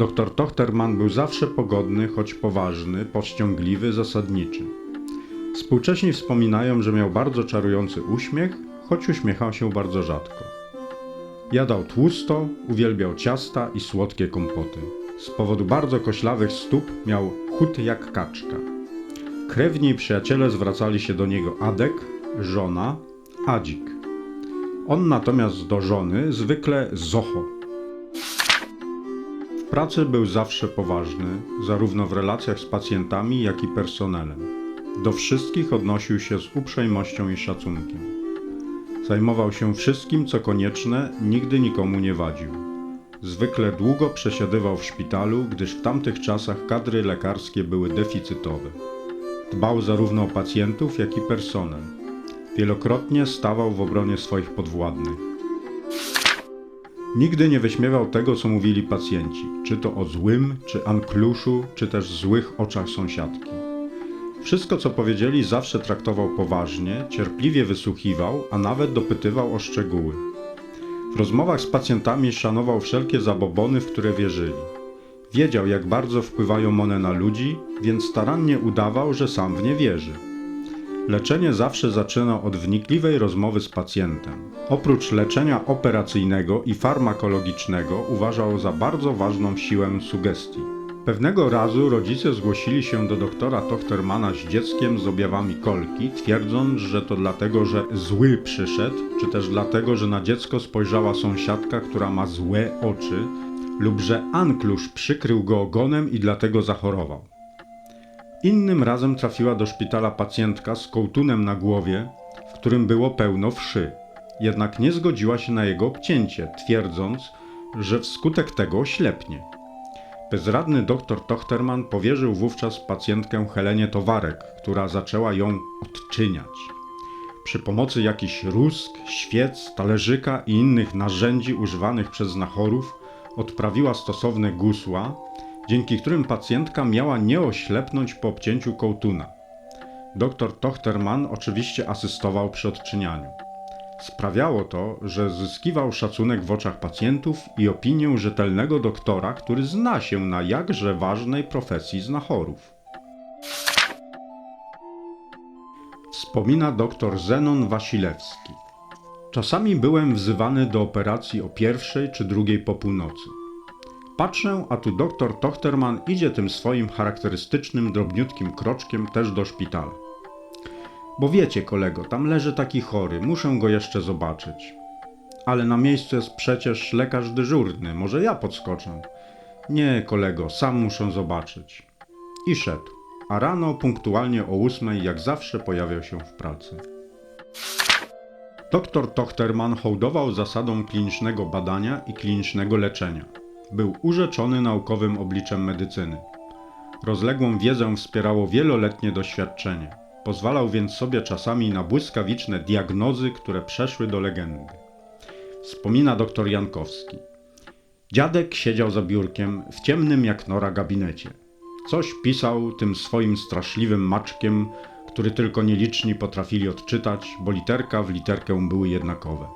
Doktor Tochterman był zawsze pogodny, choć poważny, powściągliwy, zasadniczy. Współcześni wspominają, że miał bardzo czarujący uśmiech, choć uśmiechał się bardzo rzadko. Jadał tłusto, uwielbiał ciasta i słodkie kompoty. Z powodu bardzo koślawych stóp miał chód jak kaczka. Krewni i przyjaciele zwracali się do niego Adek, żona, Adzik. On natomiast do żony zwykle Zocho. Pracy był zawsze poważny, zarówno w relacjach z pacjentami, jak i personelem. Do wszystkich odnosił się z uprzejmością i szacunkiem. Zajmował się wszystkim, co konieczne, nigdy nikomu nie wadził. Zwykle długo przesiedywał w szpitalu, gdyż w tamtych czasach kadry lekarskie były deficytowe. Dbał zarówno o pacjentów, jak i personel. Wielokrotnie stawał w obronie swoich podwładnych. Nigdy nie wyśmiewał tego, co mówili pacjenci, czy to o złym, czy ankluszu, czy też złych oczach sąsiadki. Wszystko, co powiedzieli, zawsze traktował poważnie, cierpliwie wysłuchiwał, a nawet dopytywał o szczegóły. W rozmowach z pacjentami szanował wszelkie zabobony, w które wierzyli. Wiedział, jak bardzo wpływają one na ludzi, więc starannie udawał, że sam w nie wierzy. Leczenie zawsze zaczynał od wnikliwej rozmowy z pacjentem. Oprócz leczenia operacyjnego i farmakologicznego uważał za bardzo ważną siłę sugestii. Pewnego razu rodzice zgłosili się do doktora Tochtermana z dzieckiem z objawami kolki, twierdząc, że to dlatego, że zły przyszedł, czy też dlatego, że na dziecko spojrzała sąsiadka, która ma złe oczy, lub że anklusz przykrył go ogonem i dlatego zachorował. Innym razem trafiła do szpitala pacjentka z kołtunem na głowie, w którym było pełno wszy. Jednak nie zgodziła się na jego obcięcie, twierdząc, że wskutek tego oślepnie. Bezradny doktor Tochterman powierzył wówczas pacjentkę Helenie Towarek, która zaczęła ją odczyniać. Przy pomocy jakichś rusk, świec, talerzyka i innych narzędzi używanych przez znachorów odprawiła stosowne gusła, dzięki którym pacjentka miała nie oślepnąć po obcięciu kołtuna. Doktor Tochterman oczywiście asystował przy odczynianiu. Sprawiało to, że zyskiwał szacunek w oczach pacjentów i opinię rzetelnego doktora, który zna się na jakże ważnej profesji znachorów. Wspomina dr Zenon Wasilewski. Czasami byłem wzywany do operacji o pierwszej czy drugiej po północy. Patrzę, a tu doktor Tochterman idzie tym swoim charakterystycznym, drobniutkim kroczkiem też do szpitala. Bo wiecie, kolego, tam leży taki chory, muszę go jeszcze zobaczyć. Ale na miejscu jest przecież lekarz dyżurny, może ja podskoczę. Nie, kolego, sam muszę zobaczyć. I szedł, a rano punktualnie o ósmej jak zawsze pojawiał się w pracy. Doktor Tochterman hołdował zasadom klinicznego badania i klinicznego leczenia. Był urzeczony naukowym obliczem medycyny. Rozległą wiedzę wspierało wieloletnie doświadczenie. Pozwalał więc sobie czasami na błyskawiczne diagnozy, które przeszły do legendy. Wspomina dr Jankowski. Dziadek siedział za biurkiem w ciemnym jak nora gabinecie. Coś pisał tym swoim straszliwym maczkiem, który tylko nieliczni potrafili odczytać, bo literka w literkę były jednakowe.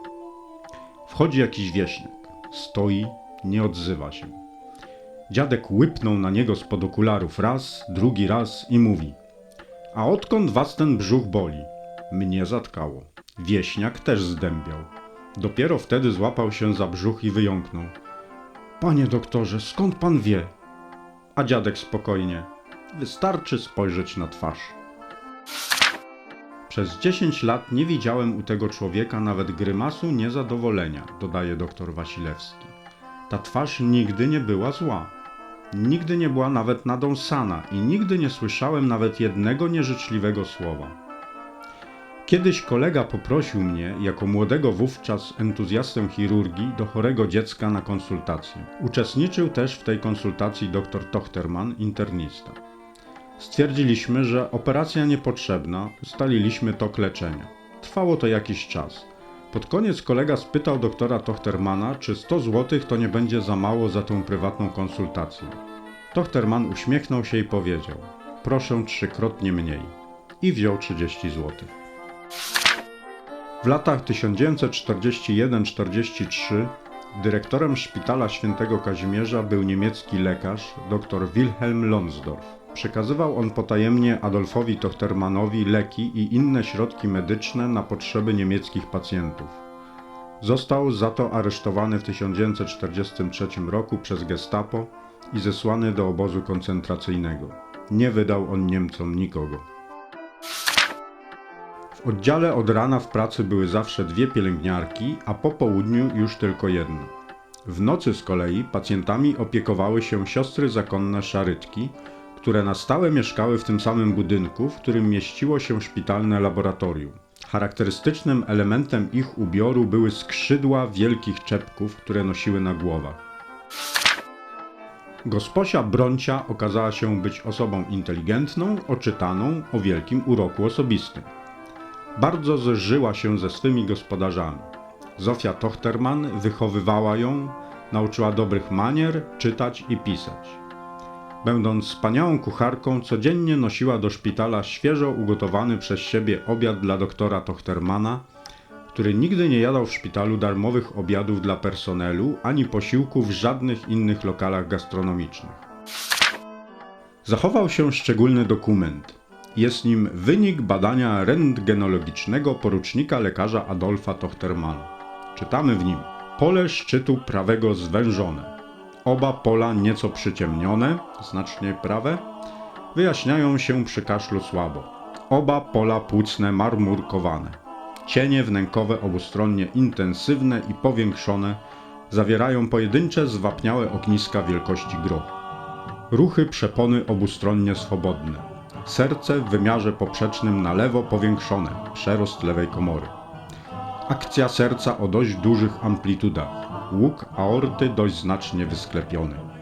Wchodzi jakiś wieśniak. Stoi, nie odzywa się. Dziadek łypnął na niego spod okularów raz, drugi raz i mówi: A odkąd was ten brzuch boli? Mnie zatkało. Wieśniak też zdębiał. Dopiero wtedy złapał się za brzuch i wyjąknął: Panie doktorze, skąd pan wie? A dziadek spokojnie: Wystarczy spojrzeć na twarz. Przez 10 lat nie widziałem u tego człowieka nawet grymasu niezadowolenia, dodaje dr Wasilewski. Ta twarz nigdy nie była zła. Nigdy nie była nawet nadąsana i nigdy nie słyszałem nawet jednego nieżyczliwego słowa. Kiedyś kolega poprosił mnie, jako młodego wówczas entuzjastę chirurgii, do chorego dziecka na konsultację. Uczestniczył też w tej konsultacji dr Tochterman, internista. Stwierdziliśmy, że operacja niepotrzebna, ustaliliśmy tok leczenia. Trwało to jakiś czas. Pod koniec kolega spytał doktora Tochtermana, czy 100 zł to nie będzie za mało za tą prywatną konsultację. Tochterman uśmiechnął się i powiedział: Proszę trzykrotnie mniej. I wziął 30 zł. W latach 1941-43 dyrektorem szpitala świętego Kazimierza był niemiecki lekarz dr Wilhelm Lonsdorff. Przekazywał on potajemnie Adolfowi Tochtermanowi leki i inne środki medyczne na potrzeby niemieckich pacjentów. Został za to aresztowany w 1943 roku przez Gestapo i zesłany do obozu koncentracyjnego. Nie wydał on Niemcom nikogo. W oddziale od rana w pracy były zawsze dwie pielęgniarki, a po południu już tylko jedna. W nocy z kolei pacjentami opiekowały się siostry zakonne szarytki, które na stałe mieszkały w tym samym budynku, w którym mieściło się szpitalne laboratorium. Charakterystycznym elementem ich ubioru były skrzydła wielkich czepków, które nosiły na głowach. Gosposia Broncia okazała się być osobą inteligentną, oczytaną, o wielkim uroku osobistym. Bardzo zżyła się ze swymi gospodarzami. Zofia Tochterman wychowywała ją, nauczyła dobrych manier, czytać i pisać. Będąc wspaniałą kucharką, codziennie nosiła do szpitala świeżo ugotowany przez siebie obiad dla doktora Tochtermana, który nigdy nie jadał w szpitalu darmowych obiadów dla personelu ani posiłków w żadnych innych lokalach gastronomicznych. Zachował się szczególny dokument. Jest nim wynik badania rentgenologicznego porucznika lekarza Adolfa Tochtermana. Czytamy w nim: Pole szczytu prawego zwężone. Oba pola nieco przyciemnione, znacznie prawe, wyjaśniają się przy kaszlu słabo. Oba pola płucne marmurkowane. Cienie wnękowe obustronnie intensywne i powiększone zawierają pojedyncze zwapniałe ogniska wielkości grochu. Ruchy przepony obustronnie swobodne. Serce w wymiarze poprzecznym na lewo powiększone, przerost lewej komory. Akcja serca o dość dużych amplitudach. Łuk aorty dość znacznie wysklepiony.